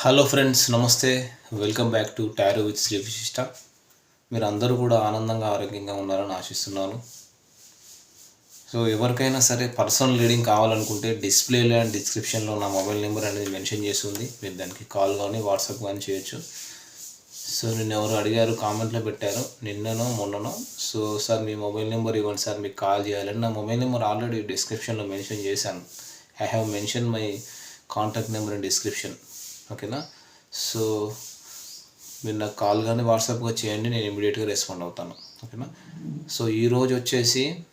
Hello friends నమస్తే. Welcome back to tarot with Sri Vishishta మీరు అందరూ కూడా ఆనందంగా ఆరోగ్యంగా ఉన్నారని ఆశిస్తున్నాను. సో ఎవరికైనా సరే పర్సనల్ రీడింగ్ కావాలనుకుంటే డిస్ప్లేలో అండ్ డిస్క్రిప్షన్లో నా మొబైల్ నెంబర్ అనేది మెన్షన్ చేసి ఉంది. మీరు దానికి కాల్ కానీ వాట్సాప్ కానీ చేయొచ్చు. సో నిన్న ఎవరు అడిగారు కామెంట్లో పెట్టారు. నిన్ననో మొన్ననో. సో సార్ మీ మొబైల్ నెంబర్ ఇవ్వండి సార్ మీకు కాల్ చేయాలని నా మొబైల్ నెంబర్ ఆల్రెడీ డిస్క్రిప్షన్లో మెన్షన్ చేశాను. I have mention my contact number in description ఓకేనా? సో మీరు నాకు కాల్ కానీ వాట్సాప్గా చేయండి నేను ఇమీడియట్గా రెస్పాండ్ అవుతాను. ఓకేనా? సో ఈరోజు వచ్చేసి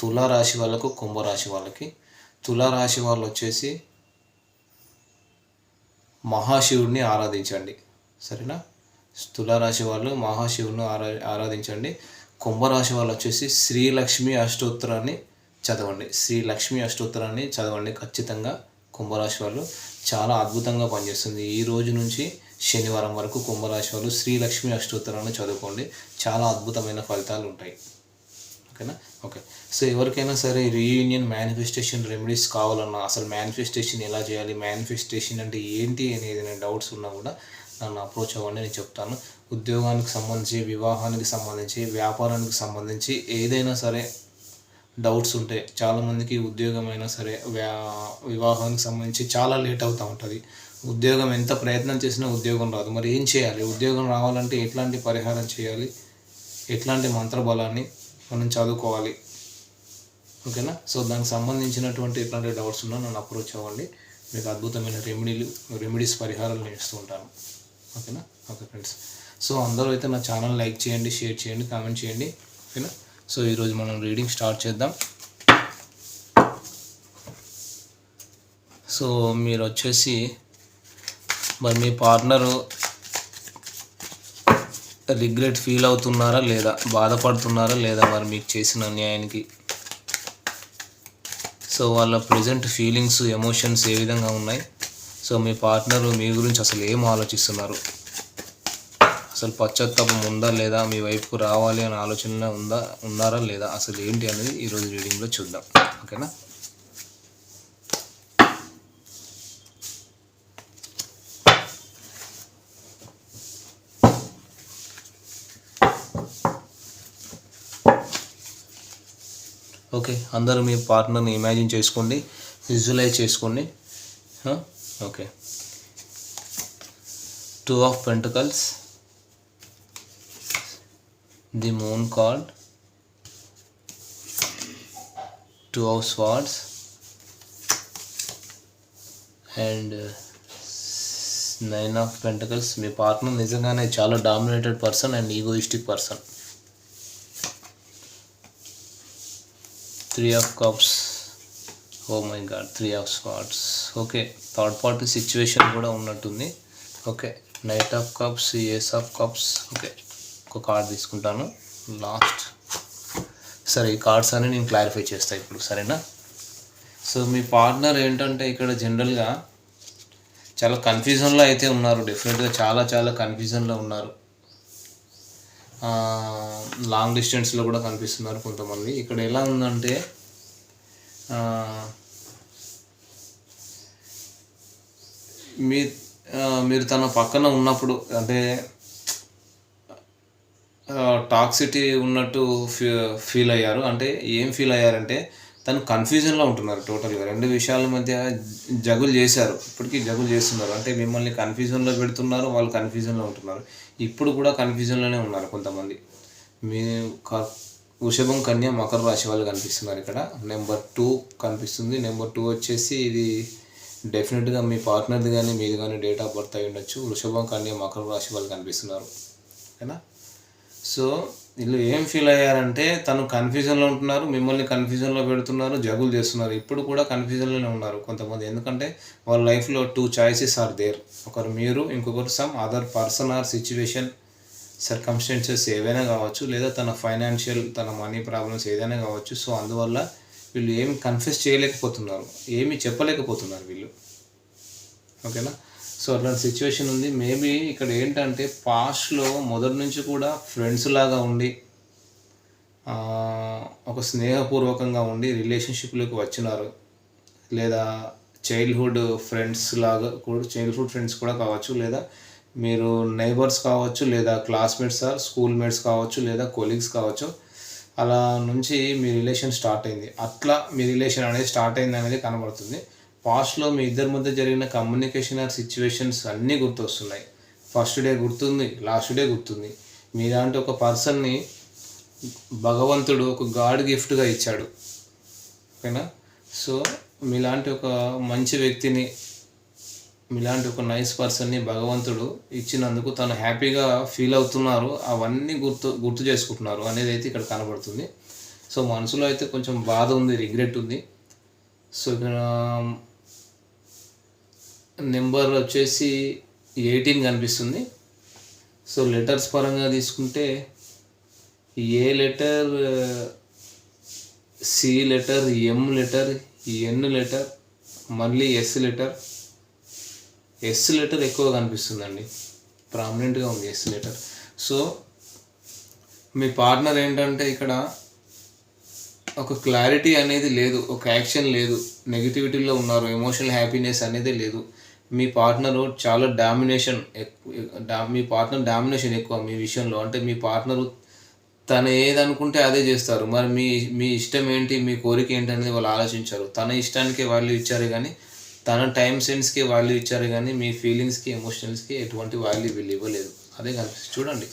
తులారాశి వాళ్ళకు కుంభరాశి వాళ్ళకి. తులారాశి వాళ్ళు వచ్చేసి మహాశివుడిని ఆరాధించండి. సరేనా? తులారాశి వాళ్ళు మహాశివుని ఆరా ఆరాధించండి. కుంభరాశి వాళ్ళు వచ్చేసి శ్రీలక్ష్మి అష్టోత్తరాన్ని చదవండి. శ్రీ లక్ష్మి అష్టోత్తరాన్ని చదవండి ఖచ్చితంగా. కుంభరాశి వాళ్ళు చాలా అద్భుతంగా పనిచేస్తుంది. ఈ రోజు నుంచి శనివారం వరకు కుంభరాశి వాళ్ళు శ్రీలక్ష్మి అష్టోత్తరాన్ని చదువుకోండి. చాలా అద్భుతమైన ఫలితాలు ఉంటాయి. ఓకేనా? ఓకే. సో ఎవరికైనా సరే రీయూనియన్ మేనిఫెస్టేషన్ రెమెడీస్ కావాలన్నా అసలు మేనిఫెస్టేషన్ ఎలా చేయాలి మేనిఫెస్టేషన్ అంటే ఏంటి అనేది డౌట్స్ ఉన్నా కూడా నన్ను అప్రోచ్ అవ్వండి నేను చెప్తాను. ఉద్యోగానికి సంబంధించి వివాహానికి సంబంధించి వ్యాపారానికి సంబంధించి ఏదైనా సరే డౌట్స్ ఉంటాయి చాలామందికి ఉద్యోగం అయినా సరే వ్యా వివాహానికి సంబంధించి చాలా లేట్ అవుతూ ఉంటుంది. ఉద్యోగం ఎంత ప్రయత్నం చేసినా ఉద్యోగం రాదు. మరి ఏం చేయాలి? ఉద్యోగం రావాలంటే ఎట్లాంటి పరిహారం చేయాలి? ఎట్లాంటి మంత్రబలాన్ని మనం చదువుకోవాలి? ఓకేనా? సో దానికి సంబంధించినటువంటి ఎట్లాంటి డౌట్స్ ఉన్నా నన్ను అప్రోచ్ అవ్వండి. మీకు అద్భుతమైన రెమెడీలు రెమెడీస్ పరిహారాలు నేర్చుతూ ఉంటాను. ఓకేనా? ఓకే ఫ్రెండ్స్ సో అందరూ అయితే నా ఛానల్ లైక్ చేయండి షేర్ చేయండి కామెంట్ చేయండి. ఓకేనా? సో ఈరోజు మనం రీడింగ్ స్టార్ట్ చేద్దాం. సో మీరు వచ్చేసి మరి మీ పార్ట్నరు రిగ్రెట్ ఫీల్ అవుతున్నారా లేదా? బాధపడుతున్నారా లేదా మరి మీకు చేసిన అన్యాయానికి? సో వాళ్ళ ప్రజెంట్ ఫీలింగ్స్ ఎమోషన్స్ ఏ విధంగా ఉన్నాయి? సో మీ పార్ట్నర్ మీ గురించి అసలు ఏం ఆలోచిస్తున్నారు? అసలు పశ్చాత్తాపం ఉందా లేదా మీ వైపుకు రావాలి అనే ఆలోచన ఉందా ఉన్నారా లేదా అసలు ఏంటి అనేది ఈరోజు రీడింగ్లో చూద్దాం. ఓకేనా? ఓకే అందరూ మీ పార్ట్నర్ని ఇమాజిన్ చేసుకోండి విజువలైజ్ చేసుకోండి. Okay. Two of pentacles. The moon card two of swords and nine of pentacles మీ పార్ట్నర్ నిజంగానే చాలా dominated person and egoistic person three of cups oh my God three of spots okay third party situation కూడా ఉన్నట్టుంది. Okay knight of cups ace of cups okay ఒక card తీసుకుంటాను. Last సరే ఈ cards అన్ని నేను క్లారిఫై చేస్తాను ఇప్పుడు సరేనా? సో మీ పార్ట్నర్ ఏంటంటే ఇక్కడ జనరల్గా చాలా కన్ఫ్యూజన్లో అయితే ఉన్నారు. డెఫినెట్గా చాలా చాలా కన్ఫ్యూజన్లో ఉన్నారు. లాంగ్ డిస్టెన్స్లో కూడా కనిపిస్తున్నారు కొంతమంది. ఇక్కడ ఎలా ఉందంటే మీ మీరు తన పక్కన ఉన్నప్పుడు అంటే టాక్సిటీ ఉన్నట్టు ఫీ ఫీల్ అయ్యారు. అంటే ఏం ఫీల్ అయ్యారంటే తను కన్ఫ్యూజన్లో ఉంటున్నారు టోటల్గా. రెండు విషయాల మధ్య జగులు చేశారు. ఇప్పటికీ జగులు చేస్తున్నారు. అంటే మిమ్మల్ని కన్ఫ్యూజన్లో పెడుతున్నారు వాళ్ళు కన్ఫ్యూజన్లో ఉంటున్నారు. ఇప్పుడు కూడా కన్ఫ్యూజన్లోనే ఉన్నారు కొంతమంది. మీ క- వృషభం కన్య మకర రాశి వాళ్ళు కనిపిస్తున్నారు ఇక్కడ. నెంబర్ టూ కనిపిస్తుంది. నెంబర్ టూ వచ్చేసి ఇది డెఫినెట్గా మీ పార్ట్నర్ది కానీ మీది కానీ డేట్ ఆఫ్ బర్త్ అయి ఉండొచ్చు వృషభం కన్య మకర రాశి వాళ్ళు కనిపిస్తున్నారు. ఓకేనా? సో వీళ్ళు ఏం ఫీల్ అయ్యారంటే తను కన్ఫ్యూజన్లో ఉంటున్నారు మిమ్మల్ని కన్ఫ్యూజన్లో పెడుతున్నారు జగులు చేస్తున్నారు. ఇప్పుడు కూడా కన్ఫ్యూజన్లోనే ఉన్నారు కొంతమంది. ఎందుకంటే వాళ్ళ లైఫ్లో టూ చాయిసెస్ ఆర్ దేర్ ఒకరు మీరు ఇంకొకరు some other person or situation circumstances ఏవైనా కావచ్చు లేదా తన ఫైనాన్షియల్ తన మనీ ప్రాబ్లమ్స్ ఏదైనా కావచ్చు. సో అందువల్ల వీళ్ళు ఏమి కన్ఫ్యూజ్ చేయలేకపోతున్నారు. ఏమి చెప్పలేకపోతున్నారు వీళ్ళు. ఓకేనా? సో అట్లాంటి సిచ్యువేషన్ ఉంది. మేబీ ఇక్కడ ఏంటంటే పాస్ట్లో మొదటి నుంచి కూడా ఫ్రెండ్స్ లాగా ఉండి ఒక స్నేహపూర్వకంగా ఉండి రిలేషన్షిప్లోకి వచ్చినారు. లేదా చైల్డ్హుడ్ ఫ్రెండ్స్ లాగా కూడా చైల్డ్హుడ్ ఫ్రెండ్స్ కూడా కావచ్చు. లేదా మీరు నైబర్స్ కావచ్చు లేదా క్లాస్మేట్స్ ఆర్ స్కూల్ మేట్స్ కావచ్చు లేదా కొలీగ్స్ కావచ్చు. అలా నుంచి మీ రిలేషన్ స్టార్ట్ అయింది. అట్లా మీ రిలేషన్ అనేది స్టార్ట్ అయింది అనేది కనబడుతుంది. పాస్ట్లో మీ ఇద్దరి మధ్య జరిగిన కమ్యూనికేషన్ ఆర్ సిచ్యువేషన్స్ అన్నీ గుర్తొస్తున్నాయి. ఫస్ట్ డే గుర్తుంది లాస్ట్ డే గుర్తుంది. మీలాంటి ఒక పర్సన్ని భగవంతుడు ఒక గాడ్ గిఫ్ట్గా ఇచ్చాడు. ఓకేనా? సో మీలాంటి ఒక మంచి వ్యక్తిని మీలాంటి ఒక నైస్ పర్సన్ని భగవంతుడు ఇచ్చినందుకు తను హ్యాపీగా ఫీల్ అవుతున్నారు. అవన్నీ గుర్తు గుర్తు చేసుకుంటున్నారు అనేది అయితే ఇక్కడ కనబడుతుంది. సో మనసులో అయితే కొంచెం బాధ ఉంది రిగ్రెట్ ఉంది. సో నెంబర్ వచ్చేసి ఎయిటీన్ కనిపిస్తుంది. సో లెటర్స్ పరంగా తీసుకుంటే A letter C letter M letter N letter మళ్ళీ ఎస్ లెటర్. ఎస్ లెటర్ ఎక్కువ కనిపిస్తుందండి. ప్రామినెంట్గా ఉంది ఎస్ లెటర్. సో మీ పార్ట్నర్ ఏంటంటే ఇక్కడ ఒక క్లారిటీ అనేది లేదు ఒక యాక్షన్ లేదు. నెగిటివిటీలో ఉన్నారు ఎమోషనల్ హ్యాపీనెస్ అనేది లేదు. మీ పార్ట్నర్ చాలా డామినేషన్ మీ పార్ట్నర్ డామినేషన్ ఎక్కువ మీ విషయంలో. అంటే మీ పార్ట్నరు తను ఏదనుకుంటే అదే చేస్తారు. మరి మీ మీ ఇష్టం ఏంటి మీ కోరిక ఏంటి అనేది వాళ్ళు ఆలోచించారు. తన ఇష్టానికే వాల్యూ ఇచ్చారు కానీ తన టైం సెన్స్కి వాల్యూ ఇచ్చారు కానీ మీ ఫీలింగ్స్కి ఎమోషనల్స్కి ఎటువంటి వాల్యూ వీళ్ళు ఇవ్వలేదు. అదే కనిపిస్తుంది. చూడండి.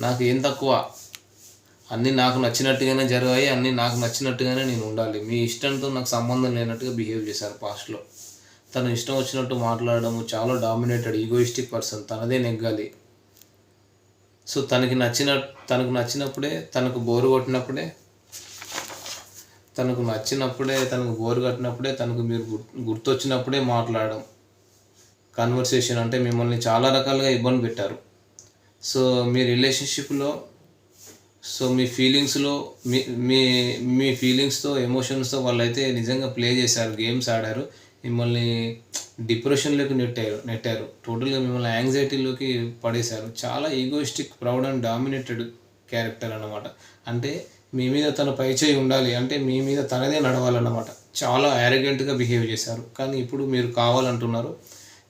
నాకు ఏం తక్కువ? అన్నీ నాకు నచ్చినట్టుగానే జరిగాయి అన్నీ నాకు నచ్చినట్టుగానే నేను ఉండాలి. మీ ఇష్టంతో నాకు సంబంధం లేనట్టుగా బిహేవ్ చేశారు పాస్ట్లో తను ఇష్టం వచ్చినట్టు మాట్లాడడము చాలా డామినేటెడ్ ఈగోయిస్టిక్ పర్సన్ తనదే నెగ్గాలి. సో తనకి నచ్చిన తనకు నచ్చినప్పుడే తనకు బోరు కొట్టినప్పుడే తనకు నచ్చినప్పుడే తనకు బోరు కట్టినప్పుడే తనకు మీరు గుర్ గుర్తొచ్చినప్పుడే మాట్లాడడం. కన్వర్సేషన్ అంటే మిమ్మల్ని చాలా రకాలుగా ఇబ్బంది పెట్టారు. సో మీ రిలేషన్షిప్లో సో మీ ఫీలింగ్స్లో మీ మీ మీ ఫీలింగ్స్తో ఎమోషన్స్తో వాళ్ళైతే నిజంగా ప్లే చేశారు గేమ్స్ ఆడారు. మిమ్మల్ని డిప్రెషన్లోకి నెట్టారు నెట్టారు. టోటల్గా మిమ్మల్ని యాంగ్జైటీలోకి పడేశారు. చాలా egoistic proud and dominated character అన్నమాట. అంటే మీ మీద తన పైచేయి ఉండాలి. అంటే మీ మీద తనదే నడవాలన్నమాట. చాలా యారగెంట్గా బిహేవ్ చేశారు. కానీ ఇప్పుడు మీరు కావాలంటున్నారు.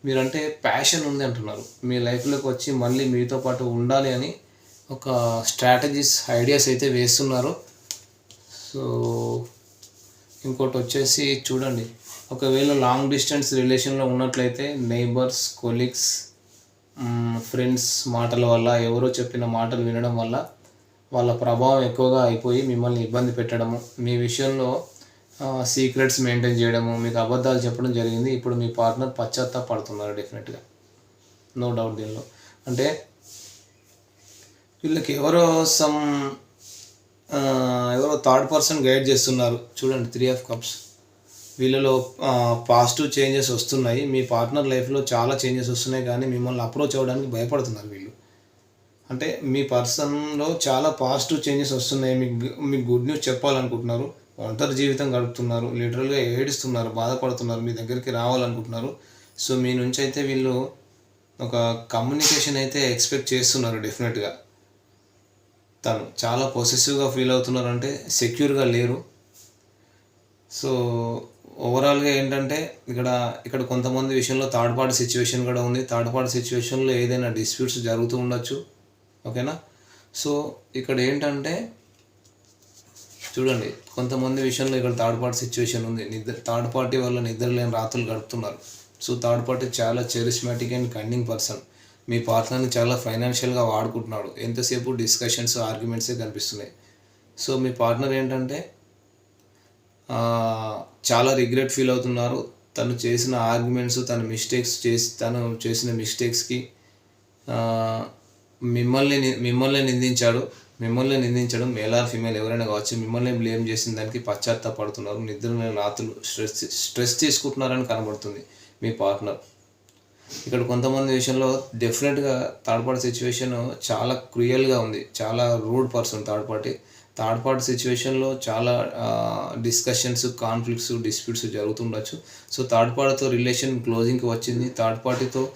మీరంటే ప్యాషన్ ఉంది అంటున్నారు. మీ లైఫ్లోకి వచ్చి మళ్ళీ మీతో పాటు ఉండాలి అని ఒక స్ట్రాటజీస్ ఐడియాస్ అయితే వేస్తున్నారు. సో ఇంకోటి వచ్చేసి చూడండి. ఒకవేళ లాంగ్ డిస్టెన్స్ రిలేషన్లో ఉన్నట్లయితే నైబర్స్ కొలీగ్స్ ఫ్రెండ్స్ మాటల వల్ల ఎవరో చెప్పిన మాటలు వినడం వల్ల వాళ్ళ ప్రభావం ఎక్కువగా అయిపోయి మిమ్మల్ని ఇబ్బంది పెట్టడము. మీ విషయంలో సీక్రెట్స్ మెయింటైన్ చేయడము మీకు అబద్ధాలు చెప్పడం జరిగింది. ఇప్పుడు మీ పార్ట్నర్ పశ్చాత్తాపడుతున్నారు డెఫినెట్గా నో డౌట్ దీనిలో. అంటే వీళ్ళకి ఎవరో సమ్ ఎవరో థర్డ్ పర్సన్ గైడ్ చేస్తున్నారు. చూడండి త్రీ ఆఫ్ కప్స్ వీళ్ళలో పాజిటివ్ చేంజెస్ వస్తున్నాయి. మీ పార్ట్నర్ లైఫ్లో చాలా చేంజెస్ వస్తున్నాయి కానీ మిమ్మల్ని అప్రోచ్ అవ్వడానికి భయపడుతున్నారు వీళ్ళు. అంటే మీ పర్సన్లో చాలా పాజిటివ్ చేంజెస్ వస్తున్నాయి. మీకు మీకు గుడ్ న్యూస్ చెప్పాలనుకుంటున్నారు. ఒంటరి జీవితం గడుపుతున్నారు. లిటరల్గా ఏడుస్తున్నారు బాధపడుతున్నారు మీ దగ్గరికి రావాలనుకుంటున్నారు. సో మీ నుంచి అయితే వీళ్ళు ఒక కమ్యూనికేషన్ అయితే ఎక్స్పెక్ట్ చేస్తున్నారు డెఫినెట్గా తను చాలా పొసెసివ్గా ఫీల్ అవుతున్నారు అంటే సెక్యూర్గా లేరు. సో ఓవరాల్గా ఏంటంటే ఇక్కడ ఇక్కడ కొంతమంది విషయంలో థర్డ్ పార్టీ సిచ్యువేషన్ కూడా ఉంది. థర్డ్ పార్టీ సిచ్యువేషన్లో ఏదైనా డిస్ప్యూట్స్ జరుగుతూ ఉండొచ్చు. ఓకేనా? సో ఇక్కడ ఏంటంటే చూడండి కొంతమంది విషయంలో ఇక్కడ థర్డ్ పార్టీ సిచ్యువేషన్ ఉంది. నిద్ర థర్డ్ పార్టీ వల్ల నిద్ర లేని రాత్రులు గడుపుతున్నారు. సో థర్డ్ పార్టీ చాలా చెరిస్మాటిక్ అండ్ కన్నింగ్ పర్సన్ మీ పార్ట్నర్ని చాలా ఫైనాన్షియల్గా వాడుకుంటున్నాడు. ఎంతసేపు డిస్కషన్స్ ఆర్గ్యుమెంట్సే కనిపిస్తున్నాయి? సో మీ పార్ట్నర్ ఏంటంటే చాలా రిగ్రెట్ ఫీల్ అవుతున్నారు. తను చేసిన ఆర్గ్యుమెంట్స్ తన మిస్టేక్స్ చేసి తను చేసిన మిస్టేక్స్కి మిమ్మల్ని మిమ్మల్ని నిందించాడు. మిమ్మల్ని నిందించడం మేల్ ఆర్ ఫీమేల్ ఎవరైనా కావచ్చు మిమ్మల్ని బ్లేమ్ చేసిన దానికి పశ్చాత్తాపడుతున్నారు. నిద్ర రాత్రులు స్ట్రెస్ స్ట్రెస్ తీసుకుంటున్నారని కనబడుతుంది మీ పార్ట్నర్ ఇక్కడ కొంతమంది విషయంలో డెఫినెట్గా థర్డ్ పార్టీ సిచ్యువేషన్ చాలా క్రియల్గా ఉంది. చాలా rude person third party third party సిచ్యువేషన్లో చాలా డిస్కషన్స్ కాన్ఫ్లిక్ట్స్ డిస్ప్యూట్స్ జరుగుతుండొచ్చు. సో థర్డ్ పార్టీతో రిలేషన్ క్లోజింగ్కి వచ్చింది. థర్డ్ పార్టీతో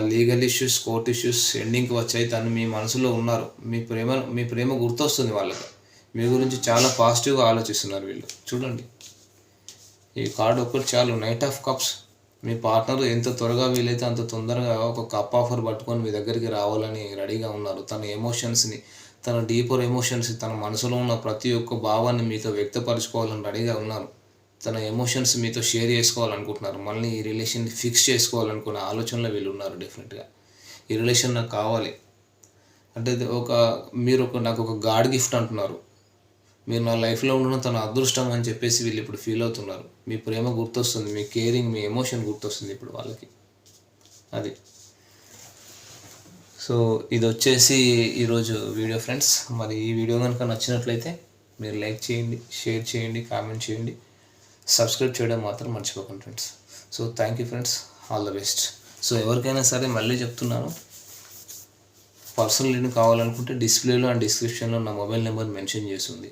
లీగల్ ఇష్యూస్ కోర్ట్ ఇష్యూస్ ఎండింగ్కి వచ్చాయి. తను మీ మనసులో ఉన్నారు. మీ ప్రేమ మీ ప్రేమ గుర్తొస్తుంది వాళ్ళకి. మీ గురించి చాలా పాజిటివ్గా ఆలోచిస్తున్నారు వీళ్ళు. చూడండి. ఈ కార్డు ఒకటి చాలు. Knight of cups. Me partner ఎంత త్వరగా వీలైతే అంత తొందరగా ఒక కప్ ఆఫర్ పట్టుకొని మీ దగ్గరికి రావాలని రెడీగా ఉన్నారు. తన ఎమోషన్స్ని తన డీపర్ ఎమోషన్స్ తన మనసులో ఉన్న ప్రతి ఒక్క భావాన్ని మీతో వ్యక్తపరచుకోవాలని రెడీగా ఉన్నారు. తన ఎమోషన్స్ మీతో షేర్ చేసుకోవాలనుకుంటున్నారు. మళ్ళీ ఈ రిలేషన్ ఫిక్స్ చేసుకోవాలనుకునే ఆలోచనలో వీళ్ళు ఉన్నారు డెఫినెట్గా ఈ రిలేషన్ నాకు కావాలి. అంటే ఒక మీరు ఒక నాకు ఒక గాడ్ గిఫ్ట్ అంటున్నారు. మీరు నా లైఫ్లో ఉండడం తన అదృష్టం అని చెప్పేసి వీళ్ళు ఇప్పుడు ఫీల్ అవుతున్నారు. మీ ప్రేమ గుర్తొస్తుంది. మీ కేరింగ్ మీ ఎమోషన్ గుర్తొస్తుంది ఇప్పుడు వాళ్ళకి. అది. సో ఇది వచ్చేసి ఈరోజు వీడియో ఫ్రెండ్స్. మరి ఈ వీడియో కనుక నచ్చినట్లయితే మీరు లైక్ చేయండి షేర్ చేయండి కామెంట్ చేయండి. సబ్స్క్రైబ్ చేయడం మాత్రం మర్చిపోకండి friends. So thank you friends. All the best. So ఎవరికైనా సరే మళ్ళీ చెప్తున్నాను. పర్సనల్ లీడ్ కావాలనుకుంటే డిస్ప్లేలో అండ్ డిస్క్రిప్షన్లో నా మొబైల్ నెంబర్ మెన్షన్ చేస్తుంది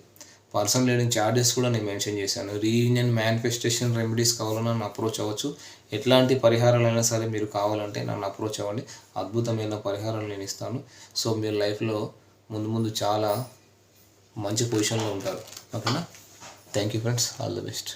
పర్సనల్ లేని చార్జెస్ కూడా నేను మెన్షన్ చేశాను. రీయూనియన్ మేనిఫెస్టేషన్ రెమెడీస్ కావాలన్నా నన్ను అప్రోచ్ అవ్వచ్చు. ఎట్లాంటి పరిహారాలైనా సరే మీరు కావాలంటే నన్ను అప్రోచ్ అవ్వండి. అద్భుతమైన పరిహారాలు నేను ఇస్తాను. సో మీరు లైఫ్లో ముందు ముందు చాలా మంచి పొజిషన్లో ఉంటారు. ఓకేనా? Thank you friends. All the best.